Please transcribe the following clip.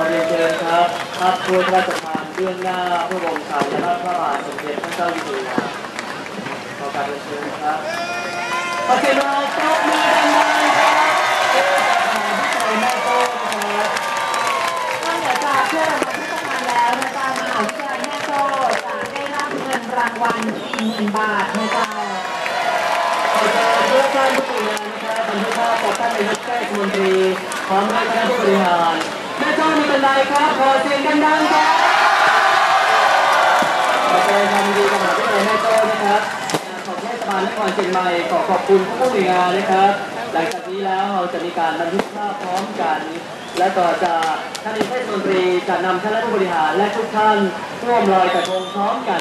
อเรียนเชิญครับภาพถ้วยพระราชทานเบื้องหน้าพระบรมฉายาลักษณ์พระบาทสมเด็จพระเจ้าอยู่หัวขอการเรียนเชิญครับขอเสียงปรบมือดังๆครับที่ใจแม่โต้นะครับนอกจากากเพื่อรางวัลที่ประทานแล้วนะจ๊ะมหาวิทยาลัยแม่โจ้จะได้รับเงินรางวัล4,000บาทนะจ๊ะขอเชิญทุกท่านผู้บริหารนะครับบันทึกภาพกับท่านนายกเทศมนตรีพร้อมด้วยคณะผู้บริหาร แม่เป็นไรครับขอเสียงดังๆครับขอแสดงความยินดีกับมหาวิทยาลัยแม่โจ้นะครับของเทศบาลนครเชียงใหม่ขอขอบคุณผู้บริหารนะครับ หลังจากนี้แล้วเราจะมีการบันทึกภาพพร้อมกัน และต่อจากท่านนายกเทศมนตรีจะนำคณะผู้บริหารและทุกท่านร่วมลอยกระทงพร้อมกัน